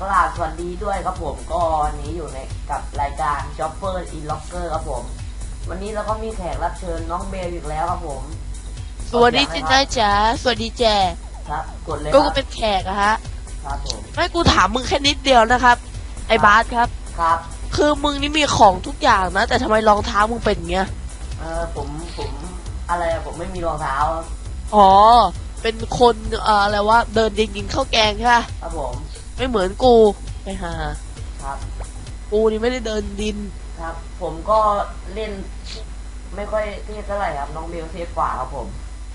ครับผมก็วันนี้อยู่ในกับรายการ Shopper in Locker ครับผม วันนี้เราก็มีแขกรับเชิญน้องเบลอีกแล้วครับผมสวัสดีจินได้จ๋าสวัสดีแจครับกดเลยคก็รับเป็นแขกอะฮะครับผมไม่กูถามมึงแค่นิดเดียวนะครับ ไอ้บาสครับ ครับคือมึงนี่มีของทุกอย่างนะ แต่ทำไมรองเท้ามึงเป็นอย่างเงี้ยเออผมผมอะไรอะผมไม่มีรองเท้าครับอ๋อเป็นคนเอ่ออะไรวะเดินยิงยิงข้าวแกงใช่ปะครับผม ไม่เหมือนกูไปหาครับ กูนี่ไม่ได้เดินดินครับ ผมก็เล่น ไม่ค่อยเทพเท่าไหร่ครับน้องเบลเทพกว่าครับผม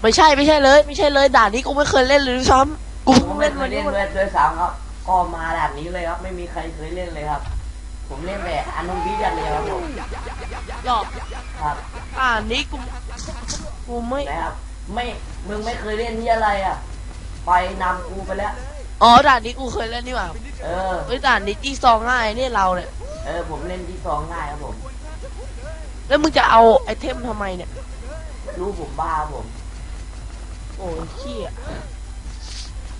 ไม่ใช่ไม่ใช่เลย ไม่ใช่เลย ด่านนี้กูไม่เคยเล่นเลยด้วยซ้ำกูผมเพิ่งก็ไม่เล่นเควันยนี้เล่นวันด้วยด้วยซ้ำครับ ก็มาแบบนี้เลยครับ ไม่มีใครเคยเล่นเลยครับ ผมเล่นแต่อนุบิกันเลยครับผมหรอกครับอ่านนี้กูกูไม่นะครับ ไม่มึงไม่เคยเล่นที่อะไรอะไปนำกูไปแล้ว อ๋อด่านนี้กูเคยเล่นนี่หว่าเออ เฮ้ยด่านนี้จี้ซองง่ายเนี่ยเราเนี่ย เออผมเล่นที่สองง่ายครับผม แล้วมึงจะเอาไอเทมทำไมเนี่ย รู้ผมบ้าครับผม โอ้ยเขี้ย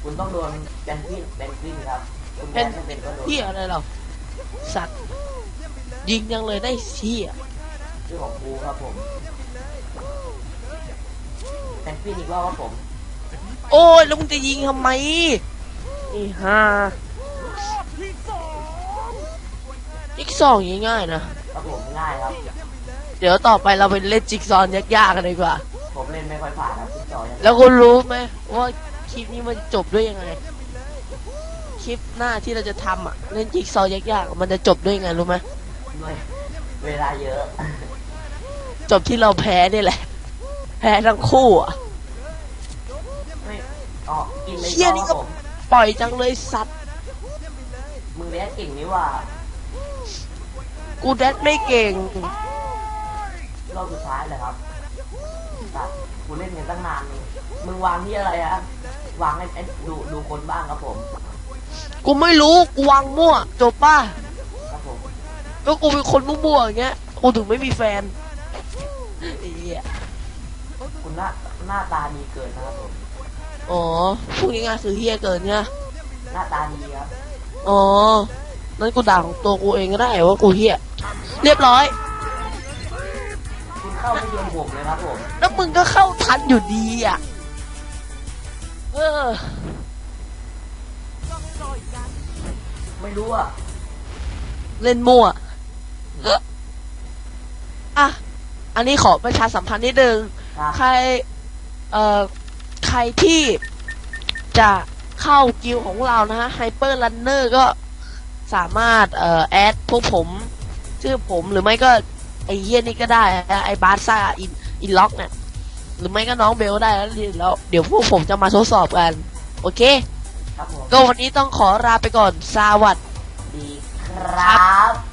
คุณต้องโดนแบนฟินแบนฟินครับ คุณแบเป็นนไม่เป็นก็โดนเขี้ยอะไรเรา สัตว์ ยิงยังเลยได้เขี้ย ชื่อของกูครับผมแบนฟินอีกรอบครับผม โอ้ยแล้วมึงจะยิงทำไม ไอ้ห่าจิ๊กซองง่ายๆนะ ครับผมง่ายครับ เดี๋ยวต่อไปเราไปเล่นจิ๊กซอนยากๆกันดีกว่า ผมเล่นไม่ค่อยผ่านครับที่จอยังแล้วคุณรู้ไหมว่าคลิปนี้มันจบด้วยยังไง คลิปหน้าที่เราจะทำอะเล่นจิ๊กซอว์ยากๆมันจะจบด้วยยังไงรู้ไหมด้วยเวลาเยอะ จบที่เราแพ้นี่แหละ แพ้ทั้งคู่อะ ไม่อ๋อกินไม่เชี่ยนี่คก็รับผม ปล่อยจังเลยสัตว์ มึงเลี้ยงเก่งนี่หว่ากูแดดไม่เก่ง รอบสุดท้ายเลยครับตัดกูเล่นกันตั้งนานนี่มึงวางที่อะไรอะวางให้ไอ้ดูดูคนบ้างครับผม กูไม่รู้กูวางมั่วจบป่ะครับผมก็กูเป็นคนมั่วๆอย่างเงี้ยกูถึงไม่มีแฟนไอ้เหี้ยคุณหน้าหน้าตาดีเกินนะครับผม อ๋อพูดง่ายๆคือเฮียเกินเนี่ยหน้าตาดีครับอ๋อ นั่นกูด่าของตัวกูเองก็ได้ว่ากูเฮียเรียบร้อย คุณเข้าไม่โดนผมเลยครับผมแล้วมึงก็เข้าทันอยู่ดีอะ เออ ไม่รู้อะ เล่นมั่วเอ้ออะ อันนี้ขอประชาสัมพันธ์นิดนึง ครับ ใคร เอ่อใค รที่จะเข้ากิลของเรานะฮะไฮเปอร์ลันเนอร์ก็สามารถเอ่อแอดพวกผม ชื่อผมหรือไม่ก็ไอเฮียนี่ก็ได้นะไอบาร์ซ่าอินอินล็อกเนี่ยหรือไม่ก็น้องเบลได้แล้วแล้วเดี๋ยวพวกผมจะมาทดสอบกัน โอเค ครับผมก็วันนี้ต้องขอลาไปก่อนสวัสดี ดีครับ